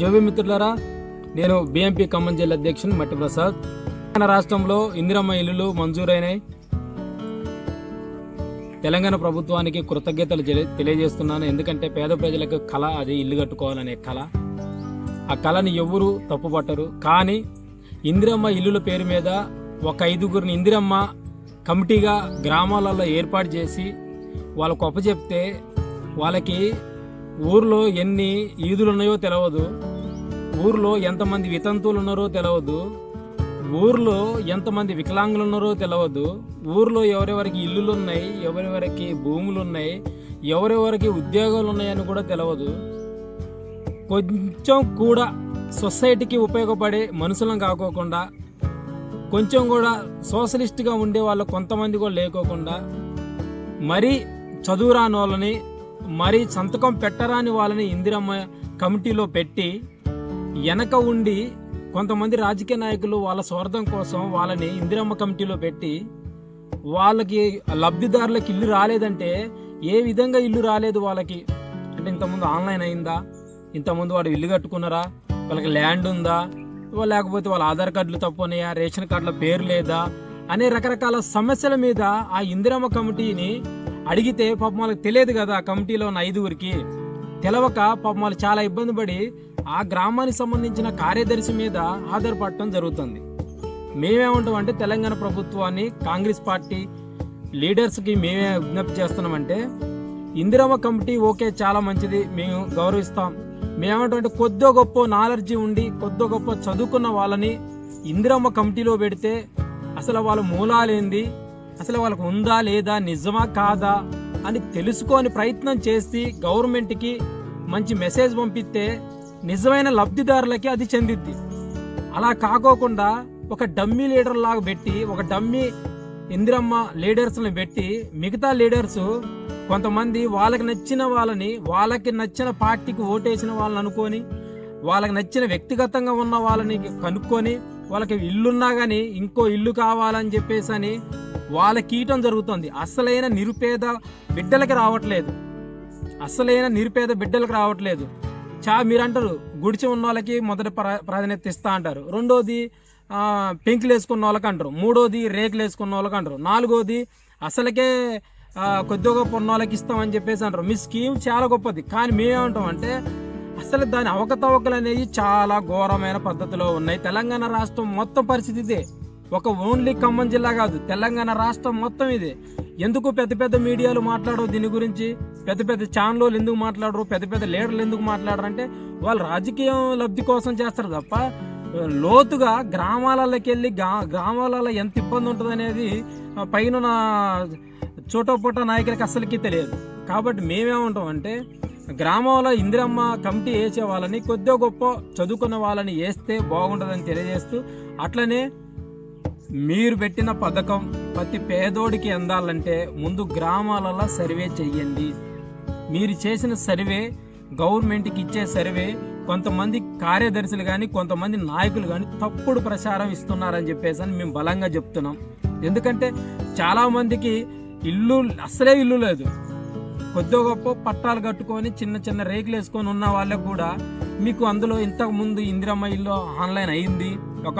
జోవి మిత్రులారా నేను బీఎంపీ ఖమ్మం జిల్లా అధ్యక్షుని మట్టి ప్రసాద్. తెలంగాణ రాష్ట్రంలో ఇందిరమ్మ ఇల్లులు మంజూరైనాయి తెలంగాణ ప్రభుత్వానికి కృతజ్ఞతలు తెలియజేస్తున్నాను. ఎందుకంటే పేద ప్రజలకు కళ అది ఇల్లు కట్టుకోవాలనే కళ. ఆ కళని ఎవరు తప్పుపట్టరు. కానీ ఇందిరమ్మ ఇల్లుల పేరు మీద ఒక ఐదుగురిని ఇందిరమ్మ కమిటీగా గ్రామాలలో ఏర్పాటు చేసి వాళ్ళకు అప్పచెప్తే వాళ్ళకి ఊర్లో ఎన్ని ఈదులు ఉన్నాయో తెలియదు ఊర్లో ఎంతమంది వితంతువులు ఉన్నారో తెలియదు ఊర్లో ఎంతమంది వికలాంగులు ఉన్నారో తెలియదు ఊర్లో ఎవరెవరికి ఇల్లులు ఉన్నాయి ఎవరెవరికి భూములు ఉన్నాయి ఎవరెవరికి ఉద్యోగాలు ఉన్నాయని కూడా తెలియదు కొంచెం కూడా సొసైటీకి ఉపయోగపడే మనుషులం కాకోకుండా కొంచెం కూడా సోషలిస్ట్గా ఉండే వాళ్ళు కొంతమంది కూడా లేకోకుండా మరీ చదువురాని వాళ్ళని మరీ సంతకం పెట్టరాని వాళ్ళని ఇందిరమ్మ కమిటీలో పెట్టి వెనక ఉండి కొంతమంది రాజకీయ నాయకులు వాళ్ళ స్వార్థం కోసం వాళ్ళని ఇందిరమ్మ కమిటీలో పెట్టి వాళ్ళకి లబ్ధిదారులకు ఇల్లు రాలేదంటే ఏ విధంగా ఇల్లు రాలేదు వాళ్ళకి? అంటే ఇంతకుముందు ఆన్లైన్ అయిందా? ఇంతకుముందు వాడు ఇల్లు కట్టుకున్నారా? వాళ్ళకి ల్యాండ్ ఉందా? లేకపోతే వాళ్ళ ఆధార్ కార్డులు తప్పున్నాయా రేషన్ కార్డుల పేరు లేదా? అనే రకరకాల సమస్యల మీద ఆ ఇందిరమ్మ కమిటీని అడిగితే పాపం వాళ్ళకి తెలియదు కదా ఆ కమిటీలో ఉన్న ఐదుగురికి. తెలవక పాపం వాళ్ళు చాలా ఇబ్బంది పడి ఆ గ్రామానికి సంబంధించిన కార్యదర్శి మీద ఆధారపడటం జరుగుతుంది. మేమేమంటాం అంటే తెలంగాణ ప్రభుత్వాన్ని కాంగ్రెస్ పార్టీ లీడర్స్కి మేమే విజ్ఞప్తి చేస్తున్నామంటే ఇందిరమ్మ కమిటీ ఓకే చాలా మంచిది మేము గౌరవిస్తాం. మేమేమంటే కొద్దో గొప్ప నాలెడ్జి ఉండి కొద్దో గొప్ప చదువుకున్న వాళ్ళని ఇందిరమ్మ కమిటీలో పెడితే అసలు వాళ్ళ మూలాలేంది? అసలు వాళ్ళకు ఉందా లేదా నిజమా కాదా అని తెలుసుకొని ప్రయత్నం చేసి గవర్నమెంట్కి మంచి మెసేజ్ పంపిస్తే నిజమైన లబ్ధిదారులకి అది చెందిద్ది. అలా కాకోకుండా ఒక డమ్మీ లీడర్ లాగా పెట్టి ఒక డమ్మీ ఇందిరమ్మ లీడర్స్ని పెట్టి మిగతా లీడర్స్ కొంతమంది వాళ్ళకి నచ్చిన వాళ్ళని వాళ్ళకి నచ్చిన పార్టీకి ఓటేసిన వాళ్ళని అనుకొని వాళ్ళకి నచ్చిన వ్యక్తిగతంగా ఉన్న వాళ్ళని కనుక్కొని వాళ్ళకి ఇల్లున్నా కానీ ఇంకో ఇల్లు కావాలని చెప్పేసి అని వాళ్ళకి కీటం జరుగుతుంది. అసలైన నిరుపేద బిడ్డలకి రావట్లేదు. అసలైన నిరుపేద బిడ్డలకు రావట్లేదు. చా మీరు అంటారు గుడిచి ఉన్న వాళ్ళకి మొదటి ప్రా- ప్రాధాన్యత ఇస్తా అంటారు. రెండోది పెంకులు వేసుకున్న వాళ్ళకి అంటారు. మూడోది రేకులు వేసుకున్న వాళ్ళకి అంటారు. నాలుగోది అసలుకే కొద్దిగా గొప్ప ఉన్న వాళ్ళకి ఇస్తామని చెప్పేసి అంటారు. మీ స్కీమ్ చాలా గొప్పది. కానీ మేమేమంటాం అంటే అసలు దాని అవకతవకలు అనేవి చాలా ఘోరమైన పద్ధతిలో ఉన్నాయి. తెలంగాణ రాష్ట్రం మొత్తం పరిస్థితి ఇదే. ఒక ఓన్లీ ఖమ్మం జిల్లా కాదు. తెలంగాణ రాష్ట్రం మొత్తం ఇదే. ఎందుకు పెద్ద పెద్ద మీడియాలు మాట్లాడరు దీని గురించి? పెద్ద పెద్ద ఛానళ్ళు ఎందుకు మాట్లాడరు? పెద్ద పెద్ద లీడర్లు ఎందుకు మాట్లాడరు అంటే వాళ్ళు రాజకీయం లబ్ధి కోసం చేస్తారు తప్ప లోతుగా గ్రామాలలోకి వెళ్ళి గ్రా- గ్రామాలలో ఎంత ఇబ్బంది ఉంటుంది అనేది పైన చోటపూట నాయకులకి అస్సలకి తెలియదు. కాబట్టి మేమేమంటాం అంటే గ్రామంలో ఇందిరమ్మ కమిటీ వేసే వాళ్ళని కొద్దిగా గొప్ప చదువుకున్న వాళ్ళని వేస్తే బాగుంటుందని తెలియజేస్తూ అట్లనే మీరు పెట్టిన పథకం ప్రతి పేదోడికి అందాలంటే ముందు గ్రామాలలో సర్వే చెయ్యండి. మీరు చేసిన సర్వే గవర్నమెంట్కి ఇచ్చే సర్వే కొంతమంది కార్యదర్శులు కానీ కొంతమంది నాయకులు కానీ తప్పుడు ప్రచారం ఇస్తున్నారని చెప్పేసి అని మేము బలంగా చెప్తున్నాం. ఎందుకంటే చాలామందికి ఇల్లు అసలే ఇల్లు లేదు. కొద్దిగా గొప్ప పట్టాలు కట్టుకొని చిన్న చిన్న రేకులు వేసుకొని ఉన్న వాళ్ళకు కూడా మీకు అందులో ఇంతకు ముందు ఇందిరమ్మ ఇల్లు ఆన్లైన్ అయింది. ఒక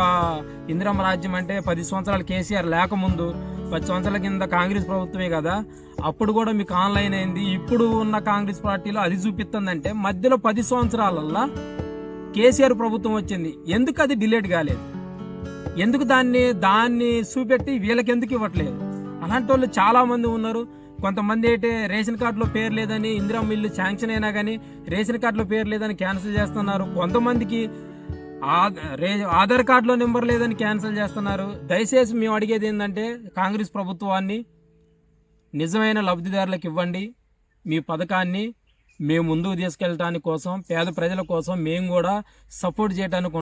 ఇందిరమ్మ రాజ్యం అంటే పది సంవత్సరాలు కేసీఆర్ లేకముందు పది సంవత్సరాల కింద కాంగ్రెస్ ప్రభుత్వమే కదా అప్పుడు కూడా మీకు ఆన్లైన్ అయింది ఇప్పుడు ఉన్న కాంగ్రెస్ పార్టీలో అది చూపిస్తుందంటే మధ్యలో పది సంవత్సరాలల్లా కేసీఆర్ ప్రభుత్వం వచ్చింది. ఎందుకు అది డిలేట్ కాలేదు? ఎందుకు దాన్ని దాన్ని చూపెట్టి వీళ్ళకి ఎందుకు ఇవ్వట్లేదు? అలాంటి వాళ్ళు చాలామంది ఉన్నారు. కొంతమంది అయితే రేషన్ కార్డులో పేరు లేదని ఇందిరమ్మ ఇల్లు శాంక్షన్ అయినా కానీ రేషన్ కార్డులో పేరు లేదని క్యాన్సిల్ చేస్తున్నారు. కొంతమందికి ఆధార్ కార్డులో నెంబర్ లేదని క్యాన్సిల్ చేస్తున్నారు. దయచేసి మేము అడిగేది ఏంటంటే కాంగ్రెస్ ప్రభుత్వాన్ని నిజమైన లబ్ధిదారులకు ఇవ్వండి. మీ పథకాన్ని మేము ముందుకు తీసుకెళ్ళటానికి కోసం పేద ప్రజల కోసం మేము కూడా సపోర్ట్ చేయడానికి